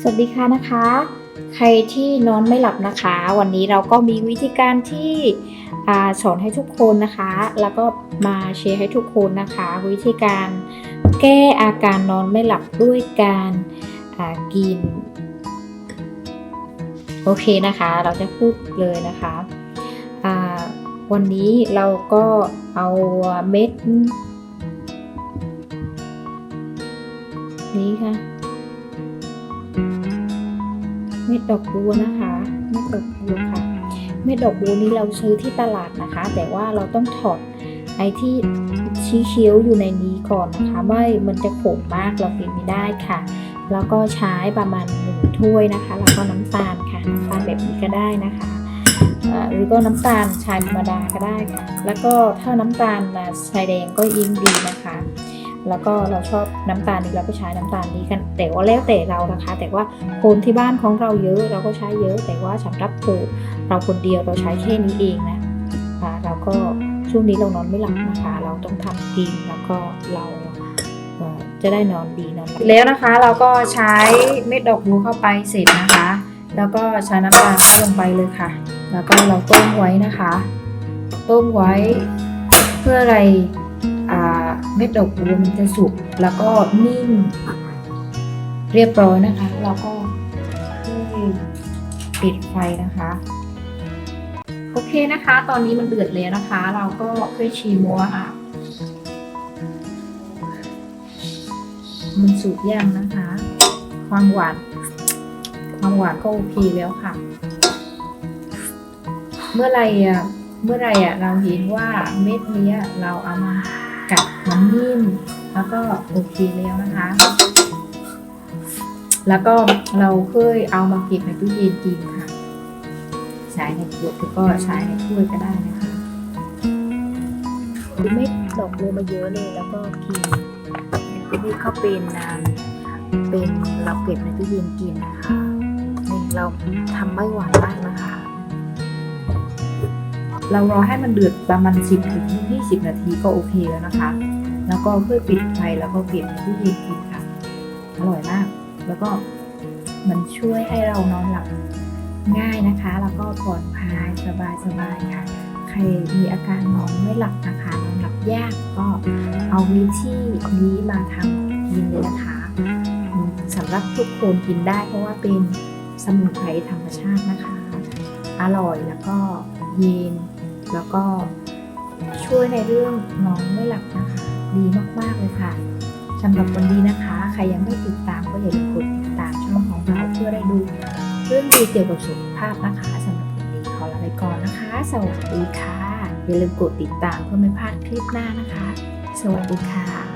สวัสดีค่ะนะคะ ใครที่นอนไม่หลับนะคะ วันนี้เราก็มีวิธีการที่อสอนให้ทุกคนนะคะ แล้วก็มาแชร์ให้ทุกคนนะคะ วิธีการแก้อาการนอนไม่หลับด้วยการกิน โอเคนะคะ เราจะพูดเลยนะคะวันนี้เราก็เอาเม็ด นี้ค่ะ เม็ดดอกบัวนะคะเม็ดดอกบัวค่ะเม็ดดอกบัวนี้เราซื้อที่ตลาดนะคะ แต่ว่าเราต้องถอดไอ้ที่ชี้เคี้ยวอยู่ในนี้ก่อนนะคะ ไม่มันจะขมมากเรากินไม่ได้ค่ะ แล้วก็ใช้ประมาณหนึ่งถ้วยนะคะ แล้วก็น้ำตาลค่ะน้ำตาลแบบนี้ก็ได้นะคะหรือก็น้ำตาลชายธรรมดาก็ได้ค่ะ แล้วก็ถ้าน้ำตาลชายแดงก็ยิ่งดีนะคะ แล้วก็เราชอบน้ำตาลนี้เราก็ใช้น้ำตาลนี้กัน แต่ว่าแล้วแต่เรานะคะ แต่ว่าคนที่บ้านของเราเยอะเราก็ใช้เยอะ แต่ว่าสำหรับผูเราคนเดียวเราใช้แค่นี้เองนะอ่าเราก็ช่วงนี้เรานอนไม่หลับนะคะ เราต้องทำกินแล้วก็เราจะได้นอนดีนอนหลับแล้วนะคะเราก็ใช้เม็ดดอกบัวเข้าไปเสร็จนะคะ แล้วก็ใช้น้ำตาลลงไปเลยค่ะ แล้วก็เราต้มไว้นะคะ ต้มไว้เพื่ออะไร เม็ดดอกบัวมันจะสุกแล้วก็นิ่มเรียบร้อยนะคะเราก็ค่อยปิดไฟนะคะโอเคนะคะ ตอนนี้มันเดือดแล้วนะคะ เราก็ค่อยชิมว่าอะ มันสุกยังนะคะ ความหวาน ความหวานก็โอเคแล้วค่ะ เมื่อไรอะเมื่อไรอะเราเห็นว่าเม็ดนี้เราเอามา แล้วก็โอเคแล้วนะคะ แล้วก็เราเคยเอามาเก็บในตู้เย็นกินค่ะ ใช้ในขวดแล้วก็ใช้ในถ้วยก็ได้นะคะเม็ดดอกบัวมาเยอะเลยแล้วก็กินนี่เขาเป็นน้ำเป็นเราเก็บในตู้เย็นกินนะคะนี่เราทำไม่หวานมากนะคะ เรารอให้มันเดือดประมาณ 10ถึง20 นาทีก็โอเคแล้วนะคะ แล้วก็ค่อยปิดไฟแล้วก็เก็บในตู้เย็นกินค่ะอร่อยมาก แล้วก็มันช่วยให้เรานอนหลับง่ายนะคะ แล้วก็ผ่อนคลายสบายสบายๆค่ะ ใครมีอาการนอนไม่หลับนะคะนอนหลับยากก็เอาวิธีนี้มาทำกินเลยนะคะสำหรับทุกคนกินได้เพราะว่าเป็นสมุนไพรธรรมชาตินะคะ อร่อยแล้วก็เย็นแล้วก็ช่วยในเรื่องนอนไม่หลับนะคะ ดีมากๆเลยค่ะสำหรับวันนี้นะคะ ใครยังไม่ติดตามก็อย่าลืมกดติดตามช่องของเราเพื่อได้ดูเรื่องดีเกี่ยวกับสุขภาพนะคะสำหรับวันนี้ขอลาไปก่อนนะคะ สวัสดีค่ะ อย่าลืมกดติดตามเพื่อไม่พลาดคลิปหน้านะคะ สวัสดีค่ะ